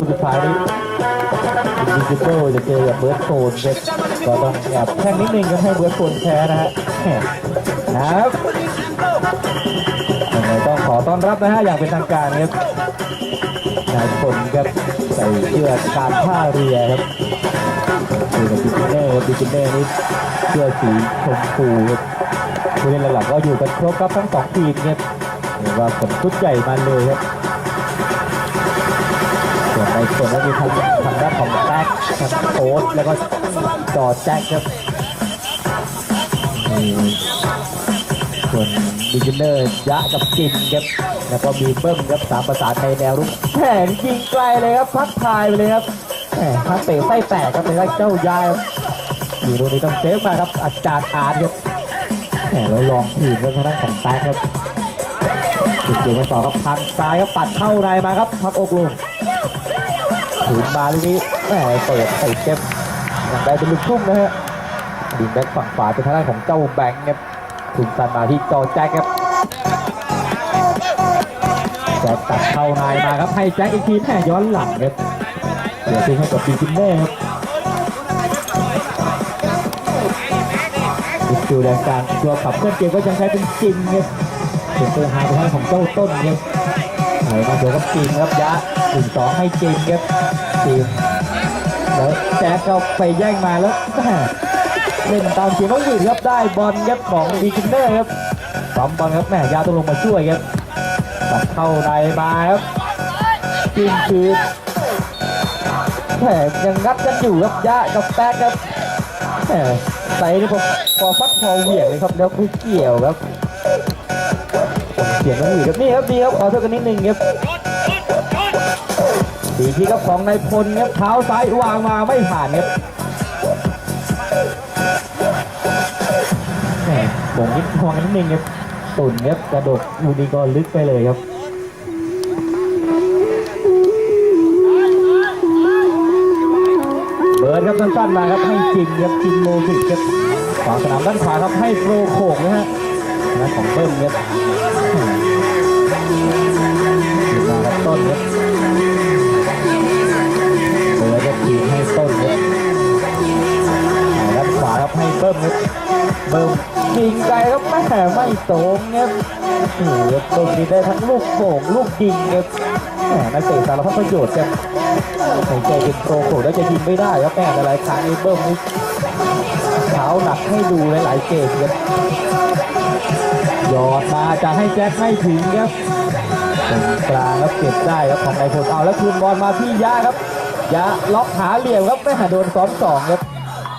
สุดท้ายนี้ดิจิโก้จะเจอกับเบิร์ดโฟนครับก็ต้องแอบแค่นิดนึงก็ให้เบิร์ดโฟนแพ้นะฮะครับยังไงต้องขอต้อนรับนะฮะอย่างเป็นทางการครับนายพลครับใส่เสื้อการท่าเรือครับคือกับดิจิเนอร์ครับดิจิเนอร์นี่เสื้อสีชมพูครับผู้เล่นหลักๆก็อยู่กันครบครับทั้งสองทีมครับเรียกว่าผลชุดใหญ่มาเลยครับ ส่วนในส่วนนั้นมีทางทางด้านของแจ็คทางโอ๊ตแล้วก็จอแจ็คครับส่วนดิจิเนอร์ยะกับกินครับแล้วก็มีเบิ้มครับสามประสานในแนวรุกแหมยิงไกลเลยครับพักทายไปเลยครับแหมทักเตะไส้แตกครับเป็นเจ้ายายอยู่ตรงนี้ต้องเซฟมาครับอาจารย์อาร์ตครับแหมแล้วลองทีมเรื่องทางด้านของแจ็คครับจุดเด่นมาต่อครับพันซ้ายครับปัดเข้าในมาครับพักอกลง ถึงมาลูกนี้แหมเปิดติดเก็บอย่างได้เป็นลูกทุ่งนะฮะดิงแบ็คฝั่งขวาเป็นทางด้านของเจ้าแบงค์ครับถึงสันมาที่จอแจ็คครับแจ็คตัดเข้านายมาครับให้แจ็คอีกทีแม่ย้อนหลังครับเดี๋ยวทิ้งให้กับปีจินเน่ครับอีกดูแรงการตัวขับเคลื่อนเกมก็ยังใช้เป็นจริงครับเป็นตัวหาเป็นทางของเจ้าต้นครับ ไหนมาเดี๋ยวก็จีนครับยะหนึ่งสองให้จีนครับจีนแล้วแจ็คก็ไปแย่งมาแล้วเล่นตามเสียงน้องหวิดครับได้บอลครับของดีคินเนอร์ครับปั๊มบอลครับแม่ยาต้องลงมาช่วยครับตัดเข้าในมาครับจีนคืนแหมยังงัดกันอยู่ครับยะกับแป๊กครับแหมใส่นี่พอพอฟัดพอเหวี่ยงเลยครับแล้วไม่เกี่ยวครับ สียงน้องหวีครับนี่ครับดีครับขอโทษกันนิดนึงครับดีที่ครับของนายพลครับเท้าซ้ายวางมาไม่ผ่านครับแหมบ่งนิดพองนิดนึงครับตุ่นครับกระโดดลูกนี้ก็ลึกไปเลยครับเบิร์ดครับสั้นๆมาครับให้จินครับจินโมบิกครับขวาสนามด้านขวาครับให้โปรโขกนะฮะนะของเบิ้มครับ ขึ้นครับต้นครับเปิดจะทีให้ต้นครับด้านขวาครับให้เบิ้มครับเบิ้มยิงไกลครับแม่ไม่ตรงครับโอ้โหครับตรงนี้ได้ทั้งลูกโป่งลูกยิงครับแหมนักเตะสารพัดประโยชน์ครับหายใจเป็นโปรโขแล้วจะยิงไม่ได้ครับแม่หลายครั้งนี้เบิ้มนี่เท้าหนักให้ดูหลายๆเกมครับหยอดมาจะให้แจ็คไม่ถึงครับ ตรงกลางครับเก็บได้ครับของนายพลเอาแล้วคืนบอลมาที่ยะครับยะล็อกหาเหลี่ยมครับไม่หาโดนซ้อมสองครับ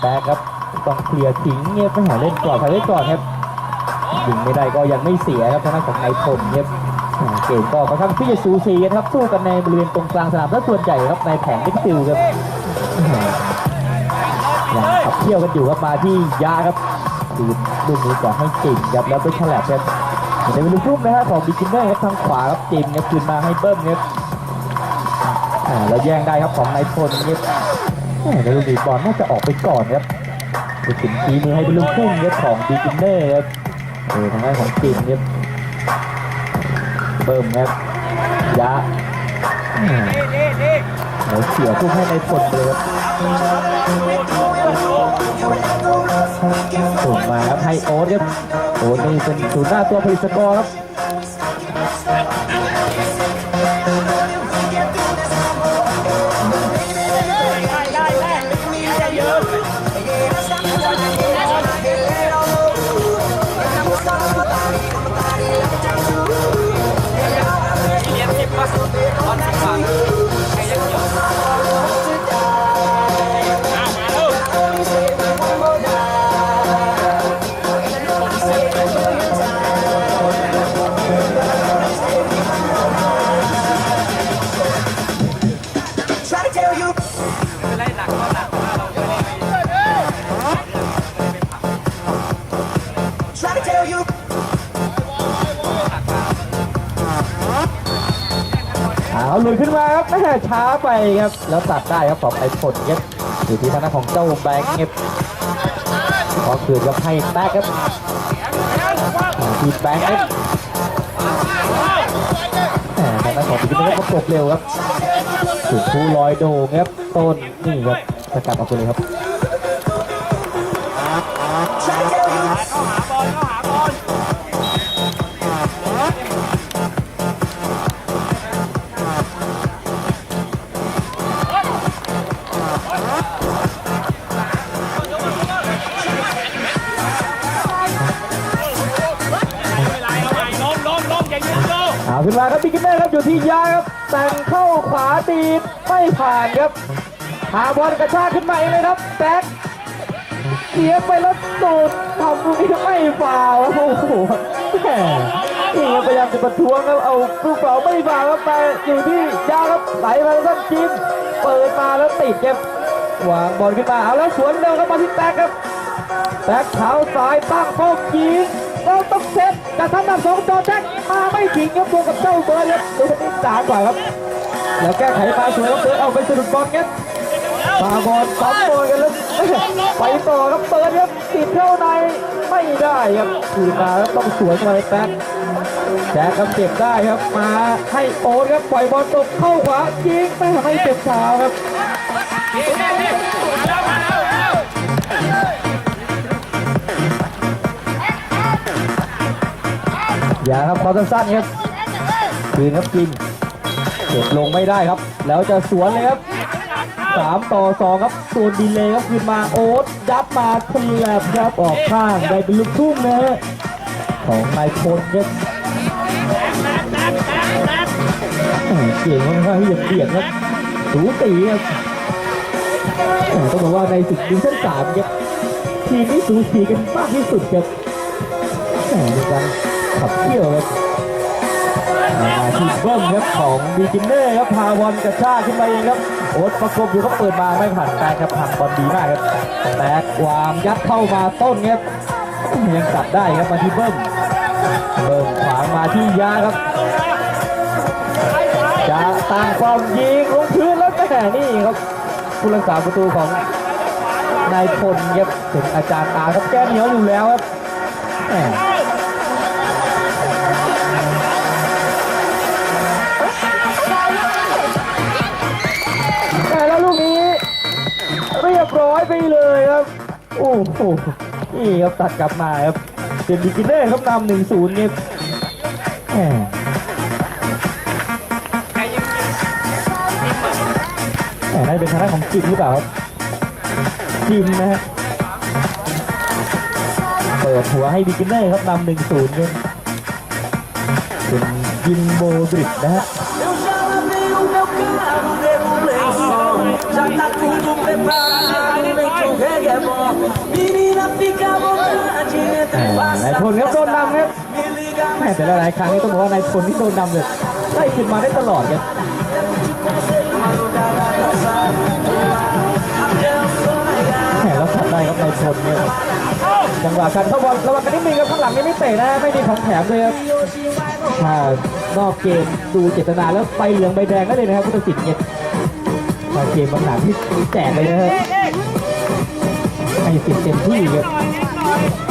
แต่ครับต้องเคลียร์ทิ้งเงียบไม่หาเล่นก่อนใครเล่นก่อนครับยิงไม่ได้ก็ยังไม่เสียครับทางด้านของนายพลครับเกมก็ค่อนข้างที่จะสูสีกันครับสู้กันในบริเวณตรงกลางสนามและส่วนใหญ่ครับในแผงมิดฟิลด์ครับยังขับเที่ยวกันอยู่ครับมาที่ยะครับดูลูกนี้จะให้จริงครับแล้วเป็นฉลับครับ เดี๋ยวเป็นลูกทุ่มนะฮะของบิ๊กเนอร์ครับทางขวาครับจิมครับคืนมาให้เบิ้มครับอ่าแล้วแย่งได้ครับของนายพลครับแหม่แล้วลูกดีบอลน่าจะออกไปก่อนครับไปถึงทีมือให้เป็นลูกทุ่มครับของบิ๊กเนอร์ครับเออทางด้านของจิมครับเบิ้มครับยะแหม่แล้วเสียทุกให้ในายพลเลยครับส่งมาครับให้โอ๊ตครับ โอ้นี่เป็นศูนย์หน้าตัวผลิตสกอร์ครับ ลุดขึ้นมาครับแม่ช้าไปครับ แล้วตัดได้ครับของไอ้ผลครับอยู่ที่ทางด้านของเจ้าแบงค์ครับขอคืนครับให้แป๊กครับทีแบงค์ครับแหม่ทางด้านของบิ๊กเนอร์ก็ประกบเร็วครับสุดผู้ลอยโด่งครับต้นนี่ครับสกัดออกไปเลยครับ ขึ้นมาครับบิ๊กเนอร์ครับอยู่ที่ยาครับแต่งเข้าขวาตีไม่ผ่านครับ หาบอลกระชากขึ้นมาเองเลยครับแบ็คเสียไปแล้วโดดทำลูกนี้ไม่ฟาวโอ้โหแหมนี่พยายามจะประท้วงครับเอาลูกเป่าไม่ฟาวล์ครับแต่อยู่ที่ยาครับไหลมาแล้วจิ้มเปิดมาแล้วติดครับวางบอลขึ้นมาเอาแล้วสวนเร็วครับมาที่แบ็คครับแบ็คเท้าซ้ายตั้งโป๊กยิง เราต้องเซตแต่ทำหนักสองจอแจ็คมาไม่ถึงครับตัวกับเจ้าเบิร์ดครับตัวนี้สามกว่าครับ แล้วแก้ไขมาสวยครับเบิร์เอาไปสะดุดบอลครับปาบอลปั๊มบอลกันแล้วไปต่อครับเบิร์ดครับติดเข้าในไม่ได้ครับคืนมาแล้วต้องสวนมาแบ็คแจ็คครับเก็บได้ครับมาให้โอ๊ตครับปล่อยบอลตกเข้าขวายิงไม่ทำให้เจ็บเท้าครับ อย่าครับความสั้นๆครับคืนครับกินเก็บลงไม่ได้ครับ แล้วจะสวนเลยครับสามต่อสองครับส่วนดีเลยครับคืนมาโอ๊ตยับมาทะแลบครับออกข้างได้เป็นลูกทุ่งนะฮะของนายพลครับแหม่เก่งมากๆที่จะเปลี่ยนครับสูตีครับต้องบอกว่าในศึกดิวิชั่นสามครับทีมที่สูสีกันมากที่สุดครับแหมมีการ ขับเที่ยวครับมาที่เบิ้มครับของบีกินเนอร์ครับพาบอลกระชากขึ้นไปเองครับโอ๊ตประกบอยู่เขาเปิดมาไม่ผ่านแตกครับทางบอลดีมากครับแตกวามยัดเข้ามาต้นครับยังจับได้ครับมาที่เบิ้มเบิ้มขวางมาที่ยาครับจะต่างความยิงลงพื้นแล้วแต่นี่ครับผู้รักษาประตูของนายพลครับเป็นอาจารย์ตาครับแก้เหนียวอยู่แล้วครับ ร้อยไปเลยครับ โอ้โห นี่ครับตัดกลับมาครับเป็นบิกินเนอร์ครับนำหนึ่งศูนย์นี่แหมแหมน่าจะเป็นทางด้านของจิมหรือเปล่าครับจิมนะฮะเปิดหัวให้บิกินเนอร์ครับนำหนึ่งศูนย์เนี่เป็นยิงโบดริดนะฮะ Eu já lavei o meu carro, regulei o som. Já tá tudo preparado, vem que o reggae é bom. Menina, fica à vontade, แห entra ม e นายพลครับโดนนำครับ Me liga, แหมแต่หลายๆครั้งนี่ต้องบอกว่านายพลที่โดนนำเนี่ยไล่ขึ้นมาได้ตลอดครับแหมแล้วขัดได้ครับนายพลเนี่ยจังหวะการเข้าบอลระวังกันนิดนึงครับข้างหลังนี่ไม่เตะนะไม่มีของแถมเลยครับถ้านอกเกมดูเจตนาแล้วใบเหลืองใบแดงก็เลยนะครับพุทธศิษย์เนี่ย ถ้าเกมบางหนังที่แจกไปเลยให้สิทธิ์เต็มที่ครับมันใ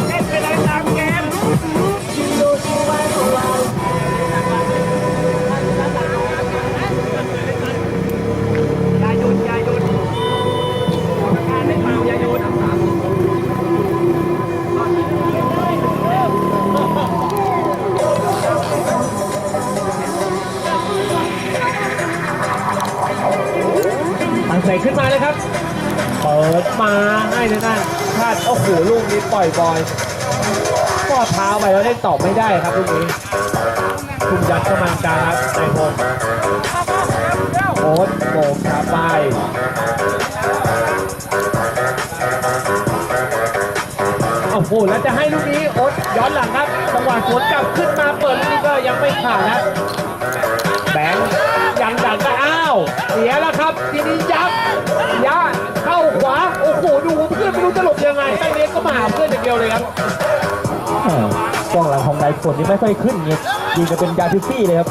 ล่อยบอลก็เท้าไปแล้วได้ตอบไม่ได้ครับลูกนี้คุมยัดเข้ามากาครับนายพลโอ๊ตโบกขาไปโอ้โหแล้วจะให้ลูกนี้โอ๊ตย้อนหลังครับจังหวะสวนกลับขึ้นมาเปิดลูกนี้ก็ยังไม่ขาดนะแบงค์ยังดันก็อ้าว เสียแล้วครับทีนี้ยับยะเข้าขวาโอ้โหดูเพื่อนไม่รู้จะหลบยังไงแป้ง เล็กก็มาหาเพื่อนอย่างเดียวเลยครับแหมกล้องหลังของนายพลนี่ไม่ค่อยขึ้นเงี้ยยิงจะเป็นยาทิฟฟี่เลยครับ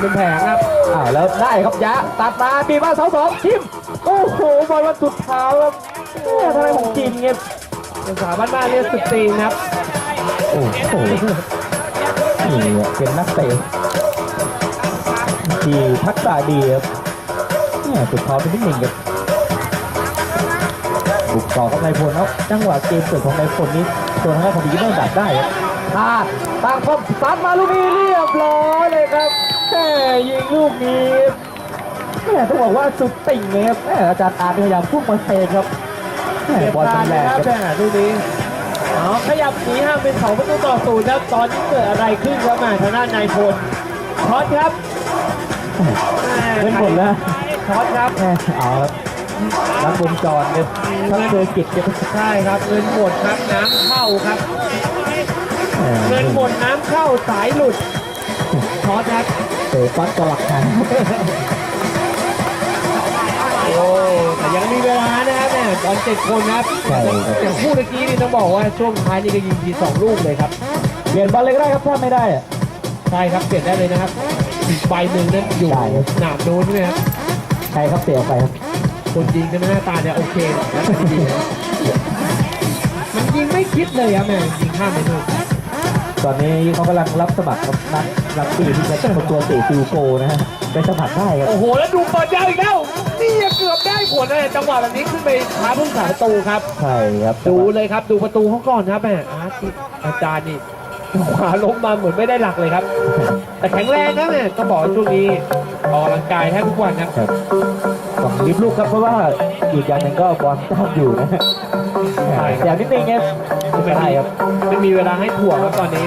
เป็นแผงครับอ้าวแล้วได้ครับยะตัดมาบีบมาเสาสองทิมโอ้โหบอลมันสุดเท้าครับแม่ทำไมของจีนเงี้ยภาษาบ้านๆเรียกสตรีนครับโอ้โหนี่เป็นนักเตะที่ทักษะดีครับแหม่สุดท้ายเป็นนิดหนึ่งครับบุก ต่อกับนายพลครับจังหวะเกมเสิร์ฟของนายพลนี้ตัวทางด้านของบีกินเนอร์ดักได้ครับพลาดตั้งป้อมซัดมาลูกนี้เรียบร้อยเลยครับแหม่ยิงลูกนี้แหม่ต้องบอกว่าสุดติ่งเลยครับแหม่อาจารย์อาร์ตพยายามพุ่งมาเซฟครับแหม่เก็บบอลกามัรนแรนะงคครัรับบแม่ลูกนี้เอาขยับหนีห่างเป็นสองประตูต่อศูนย์ครับตอนนี้เกิดอะไรขึ้นครับแม่ทางด้านนายพลช็อตครับเล่นหมดแล้วช็อตครับแหม่เอาครับ รัดวงจรเนี่ยทั้งเจอกิจเนี่ยใช่ครับเงินหมดครับน้ำเข้าครับแหม่เงินหมดน้ำเข้าสายหลุดช็อตครับเตะฟัดกระหลักหันโอ้แต่ยังมีเวลานะครับแม่บอลเจ็ดคนครับใช่ครับอย่างคู่เมื่อกี้นี่ต้องบอกว่าช่วงท้ายนี่ก็ยิงทีสองลูกเลยครับเปลี่ยนบอลเลยก็ได้ครับถ้าไม่ได้อะใช่ครับเปลี่ยนได้เลยนะครับอีกใบหนึ่งนั้นอยู่ใช่ครับหนามโน้นใช่ไหมครับใครครับเตะออกไปครับ คนยิงใช่ไหมหน้าตาเนี่ยโอเคแล้วมันดีนะมันยิงไม่คิดเลยครับแม่ยิงข้ามไปนู่นตอนนี้เขากำลังรับสมัครครับนักนักตีที่จะเป็นตัวเตะฟิวโกนะฮะไปสมัครได้ครับโอ้โห แล้วดูเปิดยาวอีกแล้ว นี่เกือบได้ผลเลยจังหวะแบบนี้ขึ้นไปท้าพุ่งสาประตูครับใช่ครับดูเลยครับดูประตูเขาก่อนครับแม่อาร์ตอาจารย์นี่ขวาล้มมาเหมือนไม่ได้หลักเลยครับ แต่แข็งแรงนะแม่ก็บอกว่าช่วงนี้ออกกำลังกายแทบทุกวันครับ ครับต้องรีบลูกครับเพราะว่าอีกอย่างหนึ่งก็บอลต้านอยู่นะฮะใช่ครับเดี๋ยวนิดนึงครับไม่ได้มีครับไม่มีเวลาให้ถ่วงครับตอนนี้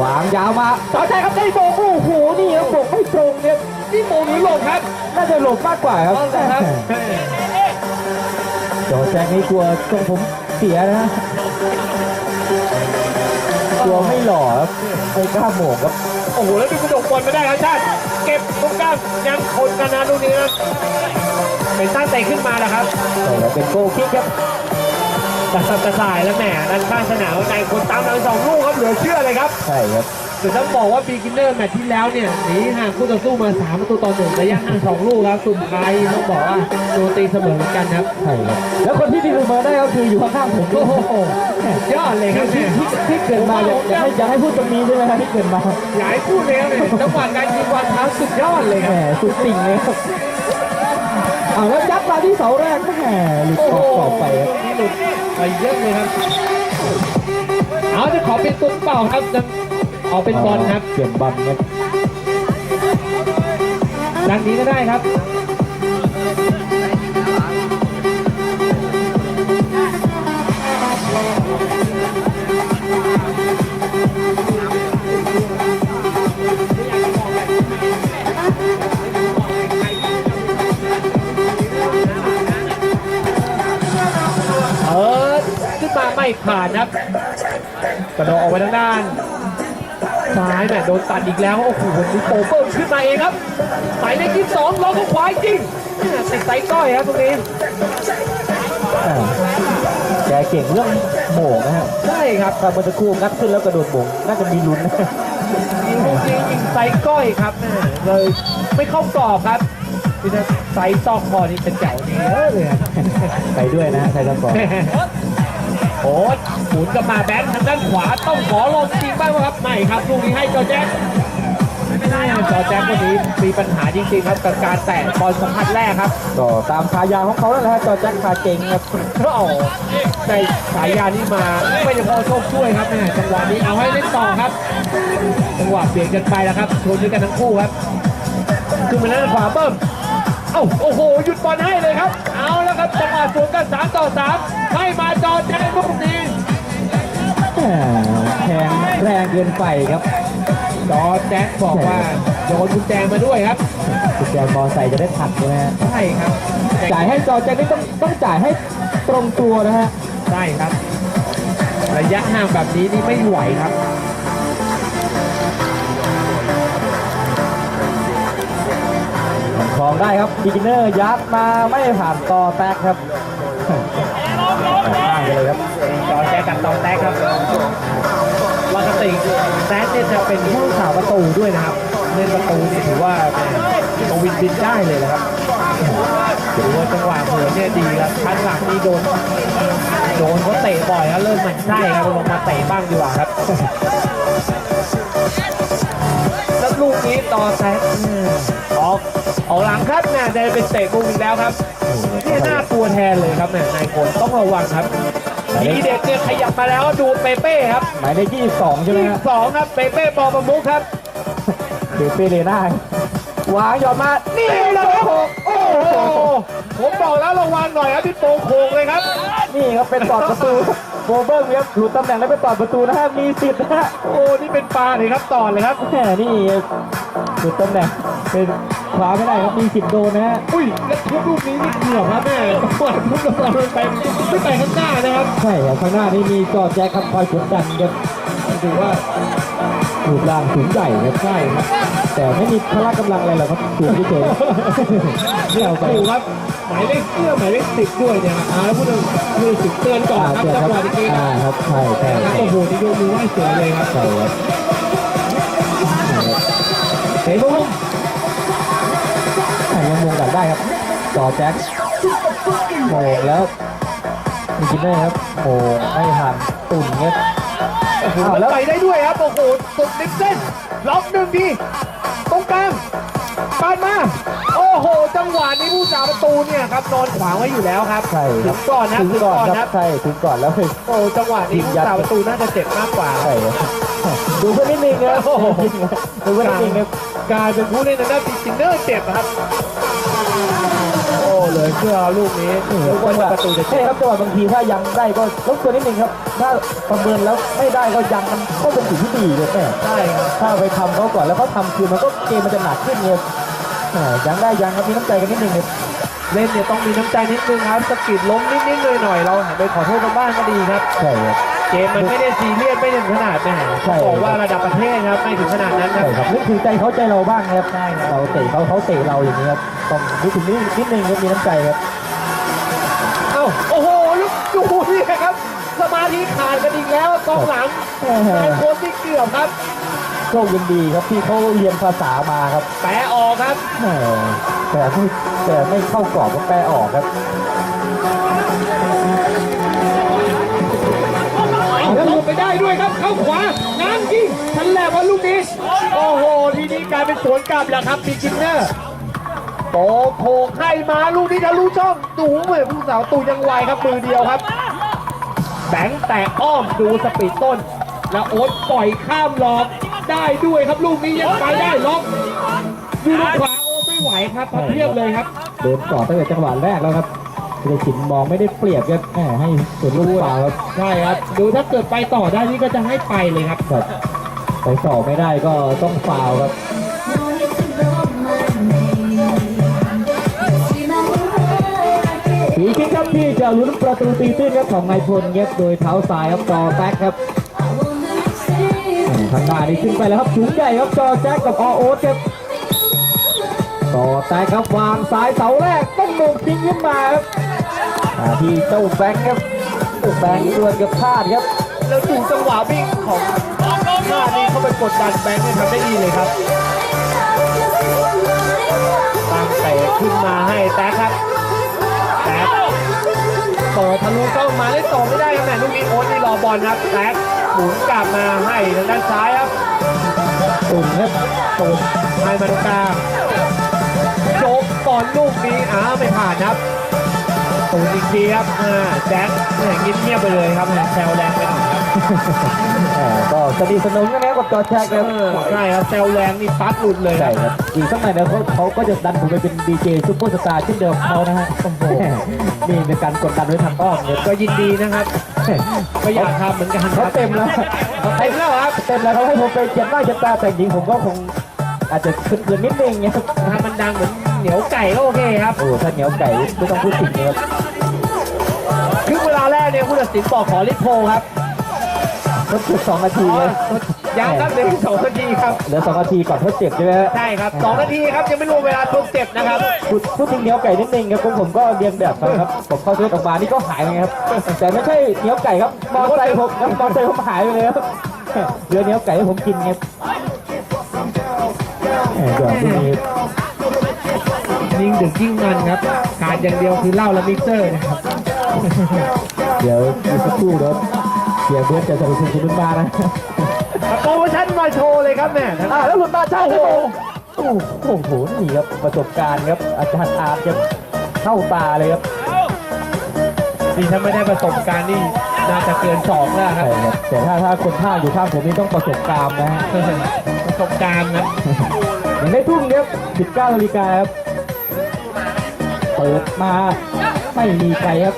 วางยาวมาต่อใจครับได้โบกโอ้โหนี่ครับโบกไม่ตรงเนี่ยนี่โมงหรือหลงครับน่าจะหลบมากกว่าครับต้องนะครับโจแจงนี่กลัวทรงผมเสียนะฮะกลัวไม่หล่อครับไม่กล้าโหมกครับ โอ้โหแล้วดูกระดกบอลไม่ได้ครับชาติเก็บตรงกลางยังคนกันนะลูกนี้นะเป็นตั้งใจขึ้นมาแล้วครับใช่ครับเป็นโกลคิกครับแต่สับกระส่ายแล้วแหมด้านข้างสนามในคนตามหลังสองลูกครับเหลือเชื่อเลยครับ ใช่ครับ คือต้องบอกว่าบีกินเนอร์แมตช์ที่แล้วเนี่ยหนีห่างคู่ต่อสู้มาสามประตูต่อหนึ่งระยะห่างสองลูกครับสุดท้ายต้องบอกว่าโดนตีเสมอเหมือนกันครับใช่ครับแล้วคนที่ดีเสมอได้ก็คืออยู่ข้างๆผมโอ้โหยอดเลยครับที่เนี่ยที่ที่เกิดมาอยากอยากให้อยากให้พูดตรงนี้ใช่ไหมครับที่เกิดมาหลายคู่เลยครับเนี่ยจังหวะการยิงบอลเท้าสุดยอดเลยแหคมรับสุดติ่งเลยครับเอาแล้วยัดมาที่เสาแรกแหมหลุดโอ้อโหอกต่อไปครับนี่หลุดไปเยอะเลยครับเอาจะขอเป็นตุ้มเปล่าครับจะ ออกเป็นบอลครับเปลี่ยนบอลครับดังนี้ก็ได้ครับเออขึ้นมาไม่ผ่านครับกระโดดออกไปทางด้าน ซ้ายแม่โดนตัดอีกแล้วโอ้โหวันนี้โปเปิ้ลขึ้นมาเองครับใส่ในที่สองลองกับขวาจริงแม่ติดไซก้อยครับตรงนี้อ่าแกเก่งเรื่องโหม่งนะฮะใช่ครับถ้าเมื่อสักครู่งัดขึ้นแล้วกระโดดโหม่งน่าจะมีลุ้นนะยิงลูกนี้ยิงไซก้อยครับแม่เลยไม่เข้ากรอบครับที่จะไซซอกคอนี่เป็นแจ๋วดีเยอะเลยครับไปด้วยนะฮะไทยสปอร์ต โอ้ยหมุนกลับมาแบงค์ทางด้านขวาต้องขอลงจริงบ้างครับไม่ครับลูกนี้ให้จอแจ๊คแม่จอแจ๊คคนนี้มีปัญหาจริงๆครับกับการแตะบอลสัมผัสแรกครับก็ตามฉายาของเขาแล้วนะฮะจอแจ็คคาเก่งครับก็ออกได้สายยานี้มาไม่เฉพาะโชคช่วยครับเนี่ยจังหวะนี้เอาให้เล่นต่อครับจังหวะเปลี่ยนกันไปแล้วครับชนด้วยกันทั้งคู่ครับขึ้นมาด้านขวาเบิ้ม เอ้าโอ้โห หยุดบอลให้เลยครับ เอาแล้วครับจังหวะสวนกัน3ต่อ3ให้มาจอแจ๊คลูกนี้แหมแทงแรงเกินไปครับจอแจ็คบอกว่าโยนกุญแจมาด้วยครับกุญแจมอใส่จะได้ทันใช่ไหมฮะใช่ครับจ่ายให้จอแจ็คนี่ต้องต้องจ่ายให้ตรงตัวนะฮะ ใช่ครับ ระยะห่างแบบนี้นี่ไม่ไหวครับ ได้ครับบิกินเนอร์ยัดมาไม่ผ่านต่อแตกครับข้างไปเลยครับจอแจ็คกับตองแท็กครับปกติแท็กเนี่ยจะเป็นผู้สาวประตูด้วยนะครับเล่นประตูนี่ถือว่าโอวินบินได้เลยนะครับถือว่าจังหวะหัวเนี่ยดีครับชั้นหลังนี่โดนโดนเขาเตะบ่อยแล้วเริ่มหมั่นไส้ครับลงมาเตะบ้างดีกว่าครับแล้วลูลูกนี้ต่อแซงออกออกหลังครับแม่เดินเป็นเตะมุมอีกแล้วครับนี่หน้าตัวแทนเลยครับแม่นายพลต้องระวังครับทีเด็กเนี่ยขยับมาแล้วดูเปเป้ครับหมายเลข22ใช่ไหมที่ครับสองครับเปเป้ปอประมุขครับเดเปเรน่าวางหยอดมานี่เลยครับโอ้โหผมบอกแล้วระวังหน่อยครับพี่โปโคงเลยครับ นี่ครับเป็นตอดประตู โบเบิ้งครับหลุดตำแหน่งแล้วเป็นตอดประตูนะฮะมีสิทธิ์นะฮะโอ้นี่เป็นปลาเลยครับต่อเลยครับแหมนี่หลุดตำแหน่งเป็นขวาไม่ได้ครับมีสิทธิ์โดนนะฮะอุ้ยแล้วทุบลูกนี้นี่เกือบครับแม่ปวดทุบลงมาลงไปไม่ไปข้างหน้านะครับใช่ครับข้างหน้านี่มีจอแจ็คครับคอยกดดันครับถือว่ารูปร่างสูงใหญ่ครับใช่ครับแต่ไม่มีพละกำลังอะไรหรอกครับสูงเฉยๆเที่ยวไปดูครับ หมายเลขเสื้อหมายเลขสิบด้วยเนี่ยนะอ่าแล้วพูดถึงคือสิบเตือนก่อนครับจังหวะนี้อ่าครับใช่ใช่ใช่โอ้โหนี่ยกมือไหว้เสือเลยครับใช่ครับเห็นไหมครับอะยังมงดักได้ครับจอแจ็คโมงแล้วมีกินได้ครับโมงไม่ทันตุ่นครับโอ้โหอ้าวแล้แล้ววไปได้ด้วยครับโอ้โหสุดลิฟเส้นล็อกหนึ่งทีตรงกลางปานมา โห จังหวะนี้ผู้สาประตูเนี่ยครับนอนขวางไว้อยู่แล้วครับใช่คถึรับงก่อนนะถึงถึงก่ก่ออนนคนะรับใช่ถึงก่อนแล้วเลยโอ้จังหวะนี้ผู้สาประตูน่าจะเจ็บมากกว่าใช่ครับดูเพื่อนนิดนึงครับโอ้โหดูเพื่อนนิดนึงครับกลายเป็นผู้เล่นทางด้านฟิจินเนอร์เจ็บครับโอ้เหลยเชื่อลูกนี้นี่ลูกจังหว่าวะประตูจะใช่เจ็บครับจังหวะบางทีถ้ายังได้ก็ลดตัวนิดนึงครับ ถ้าประเมินแล้วไม่ได้ก็ยังมันก็เป็นสิ่งที่ดีเลยแม่ใช่ครับถ้าไปทำเขาก่อนแล้วเขาทำคือมันก็เกมมันจะหนักขึ้นเนี่ยแหม ยังได้ยังครับมีน้ำใจกันนิดนึงครับเล่นเนี่ยต้องมีน้ำใจนิดนึงครับสะกิดล้มนิดๆหน่อยๆเราหันไปขอโทษกันบ้างก็ดีครับใช่ครับเกมมันไม่ได้ซีเรียสไม่ถึงขนาดแหมใช่บอกว่าระดับประเทศครับไม่ถึงขนาดนั้นครัใช่บครับนึกถึงใจเขาใจเราบ้างนะครับใช่เราเตะเขาเขาเตะเราอย่างนี้ครับต้องนึกถึงนิดนิดนึงครับมีน้ำใจครับเอ้าโอ้โหลูกดูนี่ครับสมาธิขาดกันอีกแล้วกองหลังแหมนายโค้ชที่เกือบครับ โชคยังดีครับที่เขาเรียนภาษามาครับแปะออกครับแหมแต่ไม่แต่ไม่เข้ากรอบก็แปลออกครับแล้วหลุดไปได้ด้วยครับ เข้าขวาง้างยิงทันแหลกว่าลูกนี้โอ้โห ทีนี้กลายเป็นสวนกลับแล้วครับบีจินเนอร์โตโขกให้มาลูกนี้ทะลุช่องดูเหมือนผู้สาวตูยังไวครับมือเดียวครับ แบงค์แตกอ้อมดูสปีดต้น แล้วโอ๊ตปล่อยข้ามหลอก ได้ด้วยครับลูกนี้ยังไปได้ล็อกอยู่ตรงขวาโอ้ไม่ไหวครับพับเพียบเลยครับโดนก่อตั้งแต่จังหวะแรกแล้วครับธีรศิลป์มองไม่ได้เปรียบครับแหมให้ส่วนลูกเปล่าครับใช่ครับ ดูถ้าเกิดไปต่อได้นี่ก็จะให้ไปเลยครับครับไปต่อไม่ได้ก็ต้องฟาวล์ครับสีคิกครับที่จะลุ้นประตูตีตื้นครับของนายพลครับโดยเท้าซ้ายครับจอแบ็คครับ ข้างหน้านี่ขึ้นไปแล้วครับสูงใหญ่ครับจอแจ็คกับออโอ๊ตครับต่อแตกครับวางซ้ายเสาแรกต้องโด่งทิ้งขึ้นมาครับที่เจ้าแบงค์ครับโอ้แบงค์ดวลกับพลาดครับ แล้วดูจังหวะวิ่งของหน้านี่เข้าไปกดดันแบงค์เนี่ยทำได้ดีเลยครับตั้งเตะขึ้นมาให้แท็กครับแท็กเปิดทะลุช่องมาได้ต่อไม่ได้ครับแม่ลูกนี้โอ๊ตนี่รอบอลครับแท็ก หมุนกลับมาให้ทางด้านซ้ายครับตุ่นครับตุ่นให้มาตรงกลางโจกก่อนลูกนี้อ้าวไม่ผ่านครับตูนอีกทีครับอ่าแจ็คเนี่ยเงียบๆไปเลยครับแซวแรงไปหน่อยครับเอ่อก็สนิทสนมกันแล้วกับจอแจ็คครับเออใช่ครับแซวแรงนี่ปั๊บหลุดเลยใช่ครับอีกสักหน่อยเดี๋ยวเขาเขาก็จะดันผมไปเป็นดีเจซุปเปอร์สตาร์เช่นเดิมของเขานะฮะโอ้โหนี่เป็นการกดดันไว้ทางอ้อมเนี่ยก็ยินดีนะครับ ก็อยากทำเหมือนกันคเขารับเต็มแล้วเขาเต็มแล้วครับเต็มแล้วเขาให้ผมไปเจ็บหน้าเจ็บตาแต่จริงผมก็คงอาจจะขึ้นเกินนิดนึงเนี่ยถ้ามันดังเหมือนเหนียวไก่ก็โอเคครับโอ้ถ้าเหนียวไก่ไม่ต้องพูดถึงเลยครับครึ่งเวลาแรกเนี่ยผู้ตัดสินบอกขอลิโพครับทดเจ็บสองนาทีเลย ยังครับเหลืออีกสองนาทีครับ เหลือสองนาทีก่อนทดเจ็บใช่ไหมฮะใช่ครับสองนาทีครับยังไม่รวมเวลาทดเจ็บนะครับ พูดพูดถึงเหนียวไก่นิดนึงครับผมผมก็เรียนแบบเขาครับ ผมเข้าเชือกออกมานี่ก็หายเลยครับ แต่ไม่ใช่เหนียวไก่ครับมอไซค์ผมครับมอไซค์ผมหายไปเลยครับเหลือเหนียวไก่ให้ผมกินครับแหม่หยอดที่นี้ยิ่งดึกยิ่งมันครับขาดอย่างเดียวคือเหล้าและมิกเซอร์นะครับ เดี๋ยวอีกสักครู่เดี๋ยวเสียเบิร์ดจะส่งคุณคุณมานะประ ตูมาชั่นมาโชว์เลยครับแม่อ่าแล้วหลุดมาใช่โอ้โหโอ้โหนี่ครับประสบการณ์ครับอาจารย์อาร์ตครับเข้าตาเลยครับนี่ถ้าไม่ได้ประสบการณ์นี่น่าจะเกินสองแล้วครัใช่บครับแต่ถ้าถ้าคนภาคอยู่ข้างผมนี่ต้องประสบการณ์นะฮะประสบการณ์นะยังได้ทุ่มครับ19นาฬิกาครับเปิดมาไม่มีใครครับ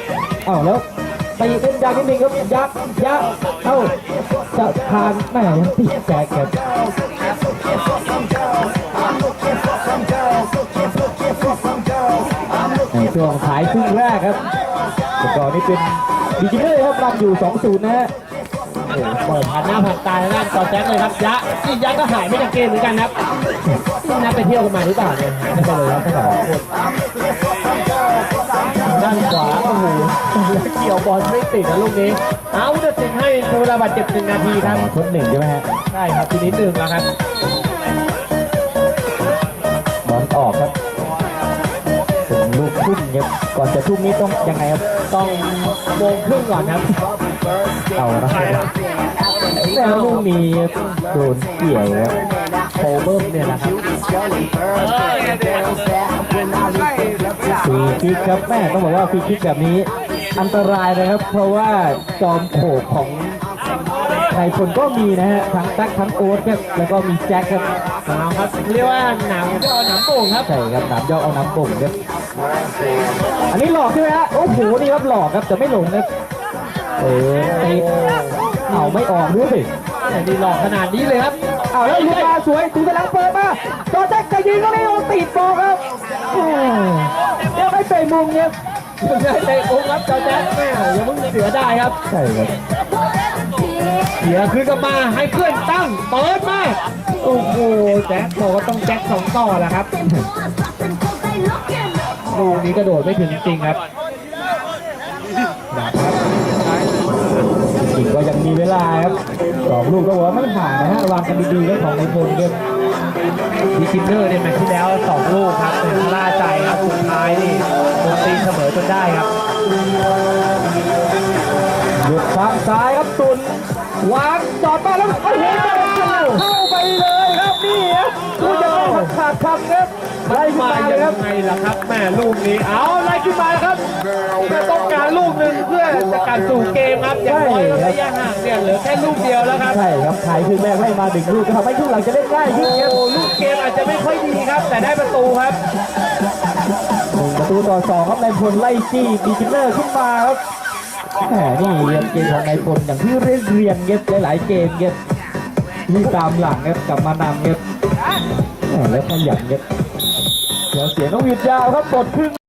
อ้าวแล้วไปเล่นยากนิดนึงครับยักยักเอ้า จะทานแม่ยังติดแกครับในช่วงขายครึ่งแรกครับแต่ก่อนนี้เป็นดิจิเนอร์ครับนำอยู่ 2-0 นะฮะโอ้โหเปิดผ่านหน้าผ่านตาแล้วนั่นต่อแจ็คเลยครับยะนี่ยะก็หายไม่จากเกมเหมือนกันครับนี่นัดไปเที่ยวกันมาหรือเปล่าเนี่ยหายไปเลยครับทั้งสองคนด้านขวาโอ้โหแล้วเกี่ยวบอลไม่ติดนะลูกนี้เอาจะติดให้เวลาบาดเจ็บหนึ่งนาทีครับทดหนึ่งใช่ไหมฮะใช่ครับทีนี้หนึ่งแล้วครับบอลออกครับถึงลูกทุ่มครับก่อนจะทุ่มนี้ต้องยังไงครับต้องโมงครึ่งก่อนครับเอานะครับแล้วลูกมีโดนเกี่ยวครับโคเบิ้มเนี่ยนะครับฟรีคิกครับแม่ต้องบอกว่าฟรีคิกแบบนี้ อันตรายนะครับ เพราะว่าจอมโขกของนายพลก็มีนะฮะทั้งแท็กทั้งโอ๊ตครับแล้วก็มีแจ็คครับเอาครับเรียกว่าหนังก็หนังโป่งครับใช่ครับหนามยอกเอาน้ำบ่งครับอันนี้หลอกใช่ไหมฮะโอ้โหนี่ครับหลอกครับจะไม่หลงครับเออติดเอาไม่ออกด้วยแต่นี่หลอกขนาดนี้เลยครับเอาแล้วลูกมาสวยตีไปหลังเปิดมาจอแจ็คจะยิงก็ไม่โดนติดบอลครับโอ้เดี๋ยวให้เตะมุมเนี่ย ไม่ใช่เตะองค์ครับเจ้าแจ๊คแม่อย่าเพิ่งเสียได้ครับ ใช่ครับเสียคืนกลับมาให้เพื่อนตั้งเปิดมาโอ้โหแจ็คบอกว่าต้องแจ็คสองต่อแหละครับลูกนี้กระโดดไม่ถึงจริงครับจริงก็ยังมีเวลาครับสองลูกก็บอกว่าไม่ห่างนะฮะวางกันดีๆแล้วของในพลครับ ดีคิมเนอร์เนี่ยแมตช์ที่แล้วสองลูกครับเป็นล่าใจครับสุดท้ายนี่โดนตีเสมอจนได้ครับหยุดฝั่งซ้ายครับตุนวางจอดมาแล้วโอ้โหเข้าไปเลย ครับนี่ครับดูจะไม่ขาดคำครับไล่ขึ้นมามาเลยัยครับงไงล่ะครับแม่ลูกนี้เอาไล่ขึ้นมาแล้วครับแม่ต้องการลูกหนึ่งเพื่อจะการสู่เกมครับอย่างน้อยระยะห่างเนี่ยเหลือแค่ลูกเดียวแล้วครับใช่ครับขายคือแม่ให้มาหนึ่งลูกก็ทำให้ทุกหลังจะเล่นง่ายขึ้นครับโอ้ลูกเกมอาจจะไม่ค่อยดีครับ แต่ได้ประตูครับหนึ่งประตูต่อสองครับนายพลไล่จี้บีจินเนอร์ขึ้นมาครับแหมนี่เรียนเกมของนายพลอย่างที่เรียนเรียนเก็บหลายๆเกมเก็บ ที่ตามหลังครับกลับมานำเก็บแหมแล้วขยันเก็บเดี๋ยวเสียงนกหวีดยาวครับหมดครึ่ง